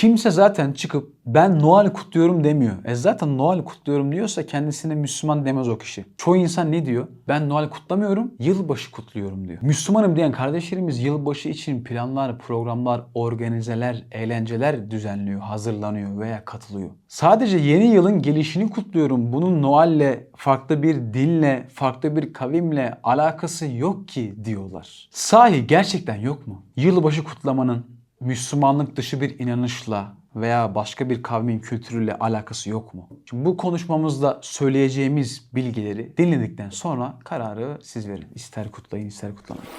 Kimse zaten çıkıp ben Noel kutluyorum demiyor. E zaten Noel kutluyorum diyorsa kendisine Müslüman demez o kişi. Çoğu insan ne diyor? Ben Noel kutlamıyorum, yılbaşı kutluyorum diyor. Müslümanım diyen kardeşlerimiz yılbaşı için planlar, programlar, organizeler, eğlenceler düzenliyor, hazırlanıyor veya katılıyor. Sadece yeni yılın gelişini kutluyorum. Bunun Noel'le, farklı bir dinle, farklı bir kavimle alakası yok ki diyorlar. Sahi gerçekten yok mu? Yılbaşı kutlamanın Müslümanlık dışı bir inanışla veya başka bir kavmin kültürüyle alakası yok mu? Şimdi bu konuşmamızda söyleyeceğimiz bilgileri dinledikten sonra kararı siz verin. İster kutlayın ister kutlamayın.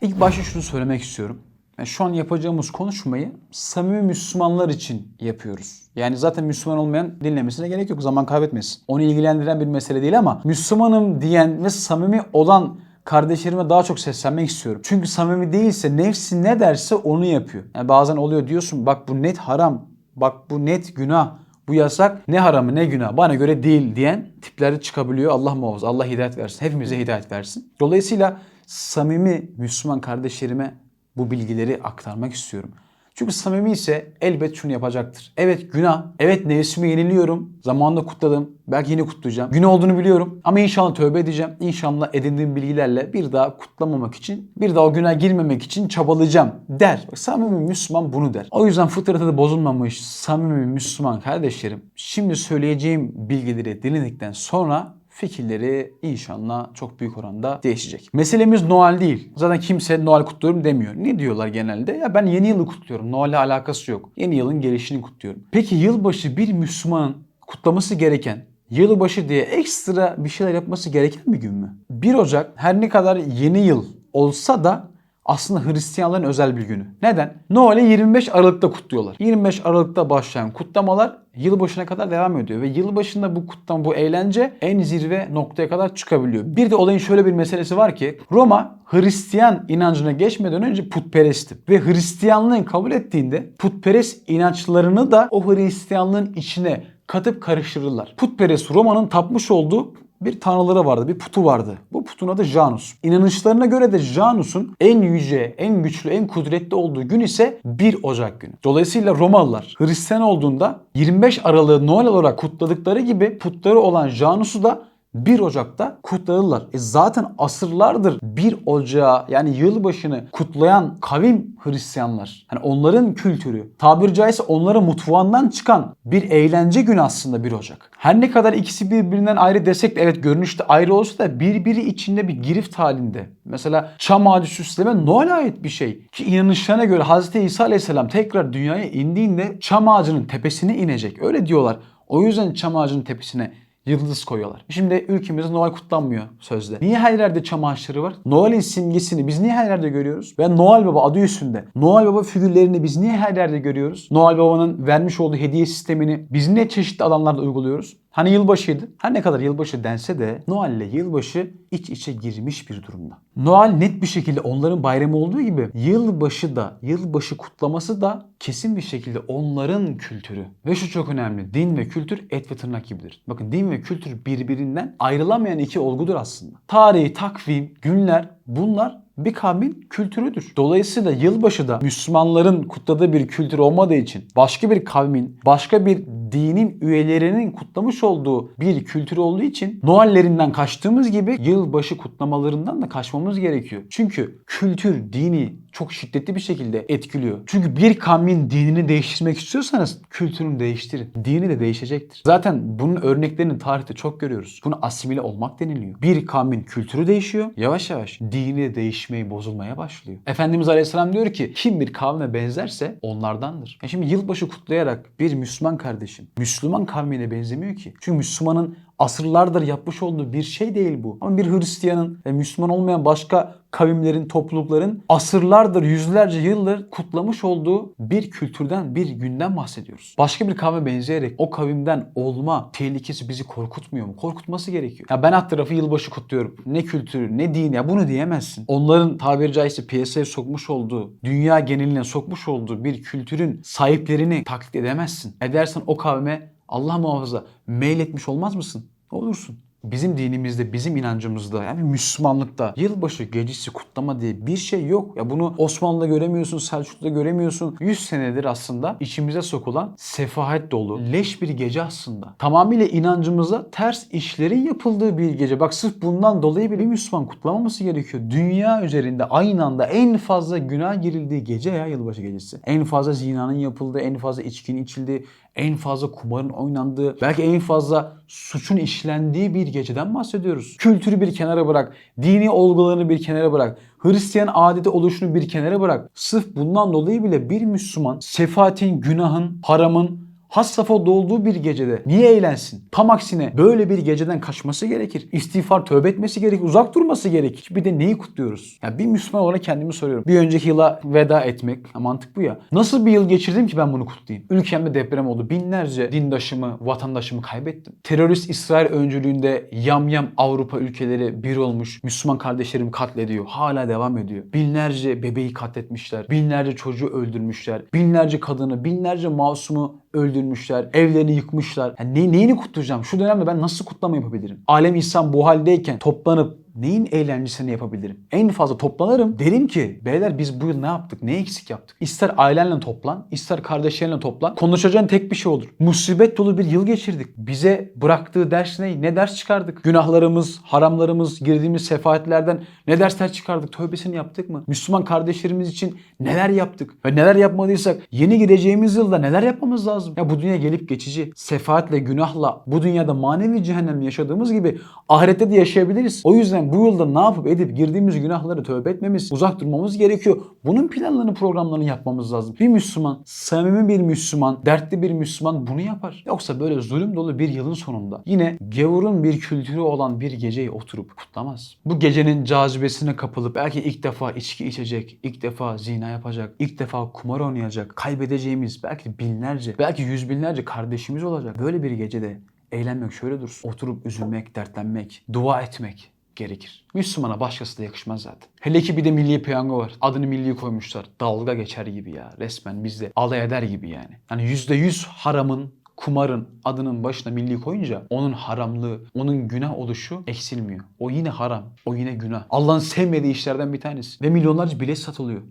İlk başta şunu söylemek istiyorum. Yani şu an yapacağımız konuşmayı samimi Müslümanlar için yapıyoruz. Yani zaten Müslüman olmayan dinlemesine gerek yok. Zaman kaybetmesin. Onu ilgilendiren bir mesele değil ama Müslümanım diyen ve samimi olan kardeşlerime daha çok seslenmek istiyorum. Çünkü samimi değilse nefsi ne derse onu yapıyor. Yani bazen oluyor diyorsun bak bu net haram, bak bu net günah, bu yasak ne haramı ne günah bana göre değil diyen tipleri çıkabiliyor. Allah muhafaza, Allah hidayet versin. Hepimize hidayet versin. Dolayısıyla samimi Müslüman kardeşlerime bu bilgileri aktarmak istiyorum. Çünkü samimi ise elbet şunu yapacaktır. Evet günah, evet nefsimi yeniliyorum. Zamanında kutladım. Belki yine kutlayacağım. Günah olduğunu biliyorum ama inşallah tövbe edeceğim. İnşallah edindiğim bilgilerle bir daha kutlamamak için, bir daha o günaha girmemek için çabalayacağım der. Bak, samimi Müslüman bunu der. O yüzden fıtratı da bozulmamış samimi Müslüman kardeşlerim. Şimdi söyleyeceğim bilgileri dinledikten sonra fikirleri inşallah çok büyük oranda değişecek. Meselemiz Noel değil. Zaten kimse Noel kutluyorum demiyor. Ne diyorlar genelde? Ya ben yeni yılı kutluyorum. Noel'le alakası yok. Yeni yılın gelişini kutluyorum. Peki yılbaşı bir Müslümanın kutlaması gereken yılbaşı diye ekstra bir şeyler yapması gereken bir gün mü? 1 Ocak her ne kadar yeni yıl olsa da aslında Hristiyanların özel bir günü. Neden? Noel'i 25 Aralık'ta kutluyorlar. 25 Aralık'ta başlayan kutlamalar yılbaşına kadar devam ediyor ve yılbaşında bu kutlama, bu eğlence en zirve noktaya kadar çıkabiliyor. Bir de olayın şöyle bir meselesi var ki Roma Hristiyan inancına geçmeden önce putperestti ve Hristiyanlığı kabul ettiğinde putperest inançlarını da o Hristiyanlığın içine katıp karıştırırlar. Putperest Roma'nın tapmış olduğu bir tanrıları vardı, bir putu vardı. Bu putun adı Janus. İnanışlarına göre de Janus'un en yüce, en güçlü, en kudretli olduğu gün ise 1 Ocak günü. Dolayısıyla Romalılar Hristiyan olduğunda 25 Aralık'ı Noel olarak kutladıkları gibi putları olan Janus'u da 1 Ocak'ta kutladılar. E zaten asırlardır 1 Ocağı yani yılbaşını kutlayan kavim Hristiyanlar. Hani onların kültürü, tabiri caizse onların mutfağından çıkan bir eğlence günü aslında 1 Ocak. Her ne kadar ikisi birbirinden ayrı desek de evet görünüşte ayrı olsa da birbiri içinde bir girift halinde. Mesela çam ağacı süsleme Noel'e ait bir şey. Ki inanışlarına göre Hz. İsa Aleyhisselam tekrar dünyaya indiğinde çam ağacının tepesine inecek. Öyle diyorlar. O yüzden çam ağacının tepesine yıldız koyuyorlar. Şimdi ülkemizde Noel kutlanmıyor sözde. Niye her yerde çam ağaçları var? Noel'in simgesini biz niye her yerde görüyoruz? Ve Noel Baba adı üstünde. Noel Baba figürlerini biz niye her yerde görüyoruz? Noel Baba'nın vermiş olduğu hediye sistemini biz niye çeşitli alanlarda uyguluyoruz? Hani yılbaşıydı. Her ne kadar yılbaşı dense de Noel ile yılbaşı iç içe girmiş bir durumda. Noel net bir şekilde onların bayramı olduğu gibi yılbaşı da, yılbaşı kutlaması da kesin bir şekilde onların kültürü. Ve şu çok önemli. Din ve kültür et ve tırnak gibidir. Bakın din ve kültür birbirinden ayrılamayan iki olgudur aslında. Tarihi, takvim, günler bunlar bir kavmin kültürüdür. Dolayısıyla yılbaşı da Müslümanların kutladığı bir kültür olmadığı için başka bir kavmin, başka bir dinin üyelerinin kutlamış olduğu bir kültür olduğu için Noel'lerinden kaçtığımız gibi yılbaşı kutlamalarından da kaçmamız gerekiyor. Çünkü kültür, dini çok şiddetli bir şekilde etkiliyor. Çünkü bir kavmin dinini değiştirmek istiyorsanız kültürünü değiştirin. Dini de değişecektir. Zaten bunun örneklerini tarihte çok görüyoruz. Buna asimile olmak deniliyor. Bir kavmin kültürü değişiyor. Yavaş yavaş dini de değişmeyi, bozulmaya başlıyor. Efendimiz Aleyhisselam diyor ki kim bir kavme benzerse onlardandır. Ya şimdi yılbaşı kutlayarak bir Müslüman kardeşim Müslüman kavmine benzemiyor ki. Çünkü Müslümanın asırlardır yapmış olduğu bir şey değil bu. Ama bir Hristiyanın ve Müslüman olmayan başka kavimlerin, toplulukların asırlardır, yüzlerce yıldır kutlamış olduğu bir kültürden, bir günden bahsediyoruz. Başka bir kavme benzeyerek o kavimden olma tehlikesi bizi korkutmuyor mu? Korkutması gerekiyor. Ya ben alt tarafı yılbaşı kutluyorum. Ne kültürü, ne din ya bunu diyemezsin. Onların tabiri caizse piyasaya sokmuş olduğu, dünya geneline sokmuş olduğu bir kültürün sahiplerini taklit edemezsin. Edersen o kavme Allah muhafaza mail etmiş olmaz mısın? Olursun. bizim dinimizde, bizim inancımızda yani Müslümanlıkta yılbaşı gecesi kutlama diye bir şey yok. Ya bunu Osmanlı'da göremiyorsun, Selçuklu'da göremiyorsun. 100 senedir aslında içimize sokulan sefahet dolu, leş bir gece aslında. Tamamıyla inancımıza ters işlerin yapıldığı bir gece. Bak sırf bundan dolayı bile Müslüman kutlamaması gerekiyor. Dünya üzerinde aynı anda en fazla günah girildiği gece ya yılbaşı gecesi. En fazla zinanın yapıldığı, en fazla içkinin içildiği, en fazla kumarın oynandığı, belki en fazla suçun işlendiği bir geceden bahsediyoruz. Kültürü bir kenara bırak, dini olgularını bir kenara bırak, Hristiyan adeti oluşunu bir kenara bırak. Sırf bundan dolayı bile bir Müslüman sefaatin, günahın, haramın, has safhada olduğu bir gecede niye eğlensin? Tam aksine böyle bir geceden kaçması gerekir. İstiğfar, tövbe etmesi gerekir. Uzak durması gerekir. Bir de neyi kutluyoruz? Ya bir Müslüman olarak kendimi soruyorum. Bir önceki yıla veda etmek. Ha, mantık bu ya. Nasıl bir yıl geçirdim ki ben bunu kutlayayım? Ülkemde deprem oldu. Binlerce dindaşımı, vatandaşımı kaybettim. Terörist İsrail öncülüğünde yamyam Avrupa ülkeleri bir olmuş. Müslüman kardeşlerim katlediyor. Hala devam ediyor. Binlerce bebeği katletmişler. Binlerce çocuğu öldürmüşler. Binlerce kadını, binlerce masumu öldürmüşler, evlerini yıkmışlar. Yani ne, neyini kutlayacağım? Şu dönemde ben nasıl kutlama yapabilirim? Alem insan bu haldeyken toplanıp neyin eğlencesini yapabilirim? En fazla toplanırım. Derim ki beyler biz bu yıl ne yaptık? Ne eksik yaptık? İster ailenle toplan, ister kardeşlerinle toplan. Konuşacağın tek bir şey olur. Musibet dolu bir yıl geçirdik. Bize bıraktığı ders ne? Ne ders çıkardık? Günahlarımız, haramlarımız, girdiğimiz sefaatlerden ne dersler çıkardık? Tövbesini yaptık mı? Müslüman kardeşlerimiz için neler yaptık? Ve neler yapmadıysak yeni gireceğimiz yılda neler yapmamız lazım? Ya bu dünya gelip geçici. Sefaatle, günahla bu dünyada manevi cehennem yaşadığımız gibi ahirette de yaşayabiliriz. O yüzden bu yılda ne yapıp edip girdiğimiz günahları tövbe etmemiz, uzak durmamız gerekiyor. Bunun planlarını, programlarını yapmamız lazım. Bir Müslüman, samimi bir Müslüman, dertli bir Müslüman bunu yapar. Yoksa böyle zulüm dolu bir yılın sonunda yine gavurun bir kültürü olan bir geceyi oturup kutlamaz. Bu gecenin cazibesine kapılıp belki ilk defa içki içecek, ilk defa zina yapacak, ilk defa kumar oynayacak, kaybedeceğimiz belki binlerce, belki yüz binlerce kardeşimiz olacak. Böyle bir gecede eğlenmek şöyle dursun. Oturup üzülmek, dertlenmek, dua etmek gerekir. Müslümana başkası da yakışmaz zaten. Hele ki bir de milli piyango var. Adını milli koymuşlar. Dalga geçer gibi ya. Resmen bizde alay eder gibi yani. Hani %100 haramın kumarın adının başına milli koyunca onun haramlığı, onun günah oluşu eksilmiyor. O yine haram, o yine günah. Allah'ın sevmediği işlerden bir tanesi. Ve milyonlarca bilet satılıyor.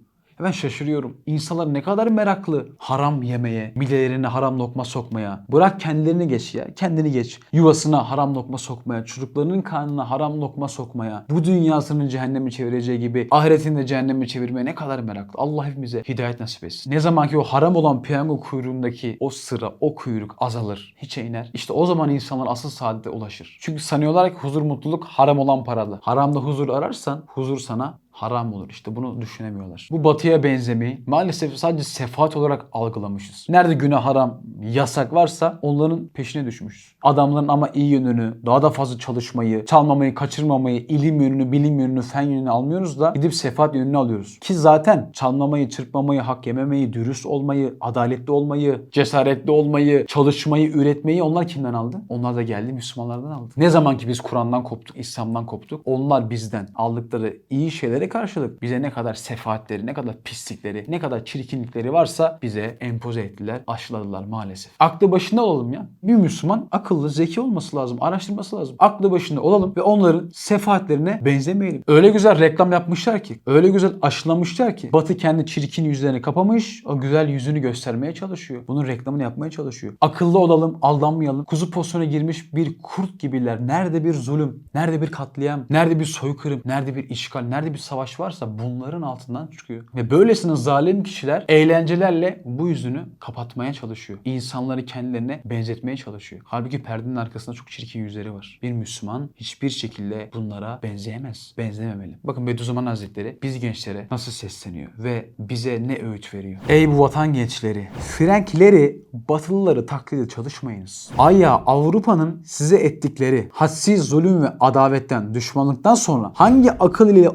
Ben şaşırıyorum. İnsanlar ne kadar meraklı haram yemeye, midelerine haram lokma sokmaya. Bırak kendilerini geç ya. Kendini geç. Yuvasına haram lokma sokmaya, çocuklarının karnına haram lokma sokmaya. Bu dünyasının cehennemi çevireceği gibi ahiretini de cehennemi çevirmeye ne kadar meraklı. Allah hepimize hidayet nasip etsin. Ne zaman ki o haram olan piyango kuyruğundaki o sıra, o kuyruk azalır, hiçe iner. İşte o zaman insanlar asıl saadete ulaşır. Çünkü sanıyorlar ki huzur, mutluluk haram olan paralı. Haramda huzur ararsan huzur sana haram olur. İşte bunu düşünemiyorlar. Bu batıya benzemeyi maalesef sadece sefaat olarak algılamışız. Nerede günah haram, yasak varsa onların peşine düşmüşüz. Adamların ama iyi yönünü, daha da fazla çalışmayı, çalmamayı, kaçırmamayı, ilim yönünü, bilim yönünü, fen yönünü almıyoruz da gidip sefaat yönünü alıyoruz. Ki zaten çalmamayı, çırpmamayı, hak yememeyi, dürüst olmayı, adaletli olmayı, cesaretli olmayı, çalışmayı, üretmeyi onlar kimden aldı? Onlar da geldi Müslümanlardan aldı. Ne zaman ki biz Kur'an'dan koptuk, İslam'dan koptuk, onlar bizden aldıkları iyi şeylere karşılık bize ne kadar sefaatleri, ne kadar pislikleri, ne kadar çirkinlikleri varsa bize empoze ettiler, aşıladılar maalesef. Aklı başında olalım ya. Bir Müslüman akıllı, zeki olması lazım, araştırması lazım. Aklı başında olalım ve onların sefaatlerine benzemeyelim. Öyle güzel reklam yapmışlar ki, öyle güzel aşılamışlar ki Batı kendi çirkin yüzlerini kapamış, o güzel yüzünü göstermeye çalışıyor. Bunun reklamını yapmaya çalışıyor. Akıllı olalım, aldanmayalım. Kuzu pozisyona girmiş bir kurt gibiler. Nerede bir zulüm, nerede bir katliam, nerede bir soykırım, nerede bir işgal, nerede bir savaş varsa bunların altından çıkıyor. Ve böylesine zalim kişiler eğlencelerle bu yüzünü kapatmaya çalışıyor. İnsanları kendilerine benzetmeye çalışıyor. Halbuki perdenin arkasında çok çirkin yüzleri var. Bir Müslüman hiçbir şekilde bunlara benzeyemez. Benzememeli. Bakın Bediüzzaman Hazretleri biz gençlere nasıl sesleniyor ve bize ne öğüt veriyor. Ey bu vatan gençleri! Frenkleri, Batılıları taklit çalışmayınız. Aya Avrupa'nın size ettikleri hadsiz zulüm ve adavetten, düşmanlıktan sonra hangi akıl ile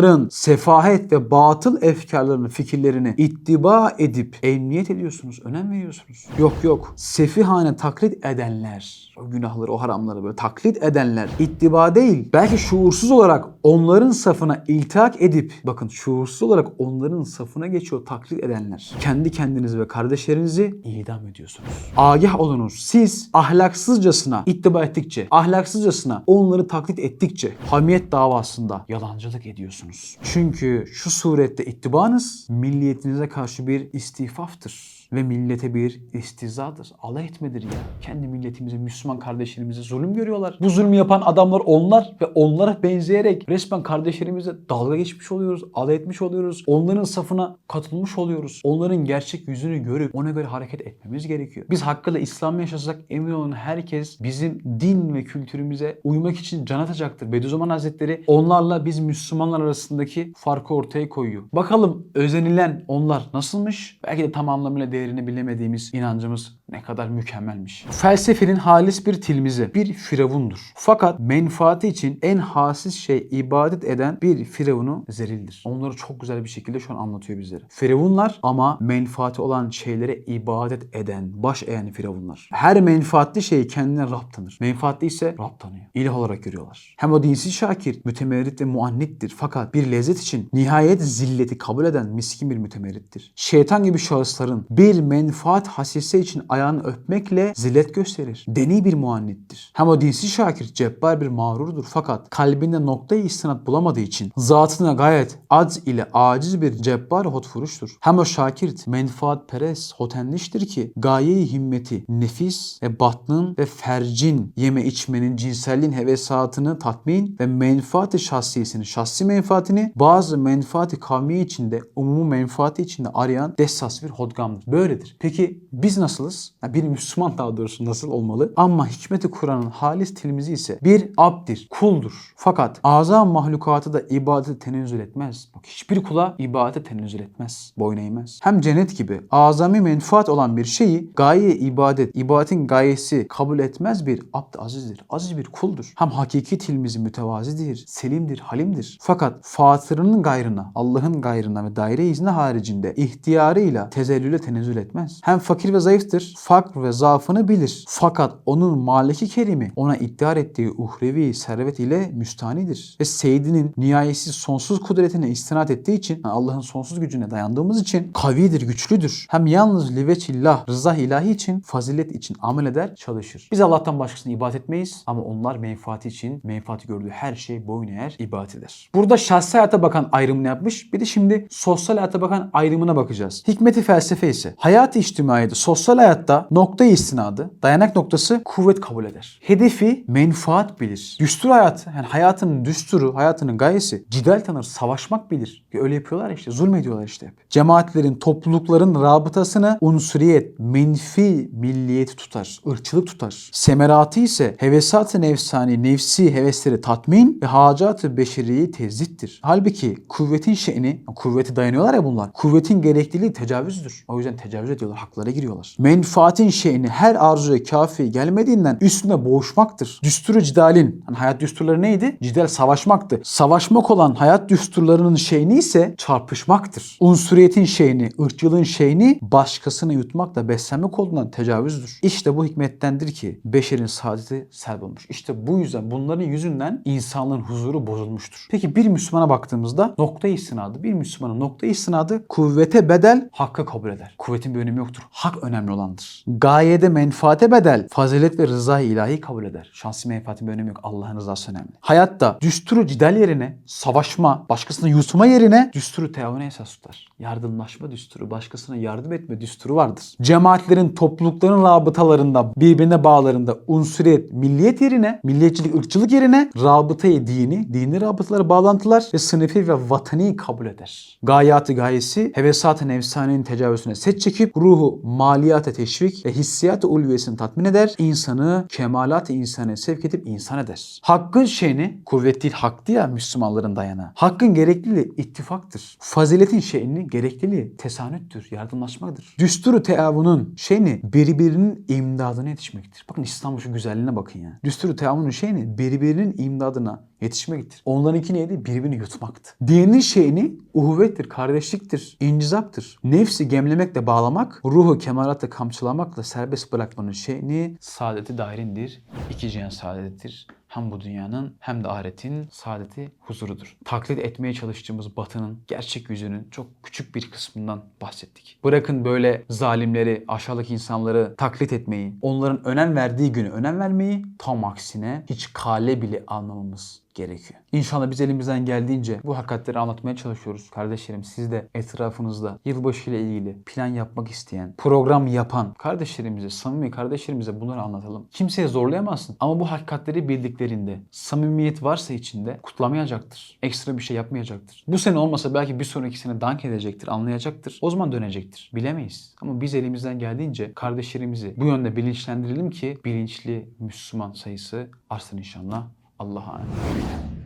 onların sefahet ve batıl efkarlarını, fikirlerini ittiba edip emniyet ediyorsunuz, önem veriyorsunuz. Yok yok. Sefihane taklit edenler, o günahları, o haramları böyle taklit edenler ittiba değil. Belki şuursuz olarak onların safına iltihak edip bakın şuursuz olarak onların safına geçiyor taklit edenler. Kendi kendinizi ve kardeşlerinizi idam ediyorsunuz. Agah olunuz. Siz ahlaksızcasına ittiba ettikçe, ahlaksızcasına onları taklit ettikçe hamiyet davasında yalancılık ediyorsunuz. Çünkü şu surette ittibanız milliyetinize karşı bir istifaftır ve millete bir istizadır. Alay etmedir ya. Kendi milletimize, Müslüman kardeşlerimize zulüm görüyorlar. Bu zulmü yapan adamlar onlar ve onlara benzeyerek resmen kardeşlerimize dalga geçmiş oluyoruz, alay etmiş oluyoruz. Onların safına katılmış oluyoruz. Onların gerçek yüzünü görüp ona göre hareket etmemiz gerekiyor. Biz hakkıyla İslam yaşasak emin olun herkes bizim din ve kültürümüze uymak için can atacaktır. Bediüzzaman Hazretleri onlarla biz Müslümanlar arasındaki farkı ortaya koyuyor. Bakalım özenilen onlar nasılmış? Belki de tam anlamıyla değerini bilemediğimiz inancımız ne kadar mükemmelmiş. Felsefenin halis bir tilmizi, bir firavundur. Fakat menfaati için en hasis şey ibadet eden bir firavunu zelildir. Onları çok güzel bir şekilde şu an anlatıyor bizlere. Firavunlar ama menfaati olan şeylere ibadet eden, baş eğen firavunlar. Her menfaatli şeyi kendine Rab tanır. Menfaatli ise Rab tanıyor. İlah olarak görüyorlar. Hem o dinsiz şakir, mütemerrit ve muannittir. Fakat bir lezzet için nihayet zilleti kabul eden miskin bir mütemerrittir. Şeytan gibi şahısların bir menfaat hasise için ayağını öpmekle zillet gösterir. Deni bir muannittir. Hem o dinsiz şakir cebbar bir mağrurdur. Fakat kalbinde noktayı istinat bulamadığı için zatına gayet acz ile aciz bir cebbar hotfuruştur. Hem o şakir menfaat peres hotenliştir ki gayeyi himmeti nefis ve batnın ve fercin yeme içmenin cinselliğin hevesatını tatmin ve menfaati şahsiyesini, şahsi menfaatini bazı menfaati kavmi içinde, umumu menfaati içinde arayan dessas bir hodgamdır. Böyledir. Peki biz nasılız? Bir Müslüman daha doğrusu nasıl olmalı? Ama hikmeti Kur'an'ın halis tilimizi ise bir abdir, kuldur. Fakat azam mahlukatı da ibadete tenezzül etmez. Bak hiçbir kula ibadete tenezzül etmez. Boyun eğmez. Hem cennet gibi azami menfaat olan bir şeyi gaye ibadet, ibadetin gayesi kabul etmez bir abd azizdir. Aziz bir kuldur. Hem hakiki tilimizi mütevazidir, selimdir, halimdir. Fakat fatırının gayrına, Allah'ın gayrına ve daire izni haricinde ihtiyarıyla tezellüle tenezzül etmez. Hem fakir ve zayıftır, fakr ve zaafını bilir. Fakat onun maliki kerimi ona iddar ettiği uhrevi servet ile müstanidir. Ve Seyyidinin nihayetsiz sonsuz kudretine istinat ettiği için Allah'ın sonsuz gücüne dayandığımız için kavidir, güçlüdür. Hem yalnız liveçillah, rıza ilahi için, fazilet için amel eder, çalışır. Biz Allah'tan başkasına ibadet etmeyiz ama onlar menfaati için, menfaati gördüğü her şey boyun eğer, ibadet eder. Burada şahsi hayata bakan ayrımını yapmış. Bir de şimdi sosyal hayata bakan ayrımına bakacağız. Hikmeti felsefe ise hayat-ı içtimaiyede, sosyal hayatta nokta istinadı, dayanak noktası kuvvet kabul eder. Hedefi menfaat bilir. Düstur hayatı, yani hayatının düsturu, hayatının gayesi cidal tanır, savaşmak bilir. Öyle yapıyorlar işte, zulmediyorlar işte hep. Cemaatlerin, toplulukların rabıtasını unsuriyet, menfi milliyeti tutar, ırkçılık tutar. Semeratı ise hevesat-ı nefsani, nefsi hevesleri tatmin ve hacat-ı beşeriyi tezittir. Halbuki kuvvetin şeyini, kuvveti dayanıyorlar ya bunlar. Kuvvetin gerekliliği tecavüzdür. O yüzden tecavüz ediyorlar, haklara giriyorlar. Menfaatin şeyini her arzuya kafi gelmediğinden üstüne boğuşmaktır. Düsturu cidalin, hani hayat düsturları neydi? Cidal savaşmaktı. Savaşmak olan hayat düsturlarının şeyini ise çarpışmaktır. Unsuriyetin şeyini, ırkçılığın şeyini başkasını yutmakla beslenmek olduğundan tecavüzdür. İşte bu hikmettendir ki beşerin saadeti selb olmuş. İşte bu yüzden bunların yüzünden insanlığın huzuru bozulmuştur. Peki bir Müslümana baktığımızda nokta istinadı. Bir Müslümanın nokta istinadı kuvvete bedel hakkı kabul eder. Kuvvetin bir önemi yoktur. Hak önemli olandır. Gayede menfaate bedel fazilet ve rıza ilahi kabul eder. Şahsi menfaatin bir önemi yok. Allah'ın rızası önemli. Hayatta düsturu cidal yerine savaşma, başkasını yutma yerine düsturu teavüne esas tutar. Yardımlaşma düsturu, başkasına yardım etme düsturu vardır. Cemaatlerin, toplulukların rabıtalarında, birbirine bağlarında unsuriyet, milliyet yerine, milliyetçilik, ırkçılık yerine rabıtayı dini, dini rabıtaları bağlantılar ve sınıfi ve vatani kabul eder. Gayatı gayesi, hevesat-ı nefsanenin tecavüzüne çekip ruhu maliyata teşvik ve hissiyat-ı ulviyesini tatmin eder. insanı kemalat-ı insana sevk edip insan eder. Hakkın şeyini, kuvvet değil haktı ya Müslümanların dayanağı. Hakkın gerekliliği ittifaktır. Faziletin şeyini gerekliliği tesanüttür, yardımlaşmadır. Düsturu teavunun şeyini birbirinin imdadına yetişmektir. Bakın İstanbul şu güzelliğine bakın ya. Düsturu teavunun şeyini birbirinin imdadına yetişmektir. Onlarınki neydi? Birbirini yutmaktı. Dinin şeyini uhuvvettir, kardeşliktir, incizaptır. Nefsi gemlemekle bağlamak, ruhu kemalatla kamçılamakla serbest bırakmanın şeyini saadeti dairindir. İki cihan saadettir. hem bu dünyanın hem de ahiretin saadeti huzurudur. Taklit etmeye çalıştığımız batının gerçek yüzünün çok küçük bir kısmından bahsettik. Bırakın böyle zalimleri, aşağılık insanları taklit etmeyi, onların önem verdiği günü önem vermeyi, tam aksine hiç kale bile almamamız gerekiyor. İnşallah biz elimizden geldiğince bu hakikatleri anlatmaya çalışıyoruz. Kardeşlerim siz de etrafınızda yılbaşı ile ilgili plan yapmak isteyen, program yapan kardeşlerimize, samimi kardeşlerimize bunları anlatalım. Kimseye zorlayamazsın ama bu hakikatleri bildiklerinde samimiyet varsa içinde kutlamayacaktır. Ekstra bir şey yapmayacaktır. Bu sene olmasa belki bir sonraki sene dank edecektir, anlayacaktır. O zaman dönecektir. Bilemeyiz. Ama biz elimizden geldiğince kardeşlerimizi bu yönde bilinçlendirelim ki bilinçli Müslüman sayısı artsın inşallah. Allah'a emanet.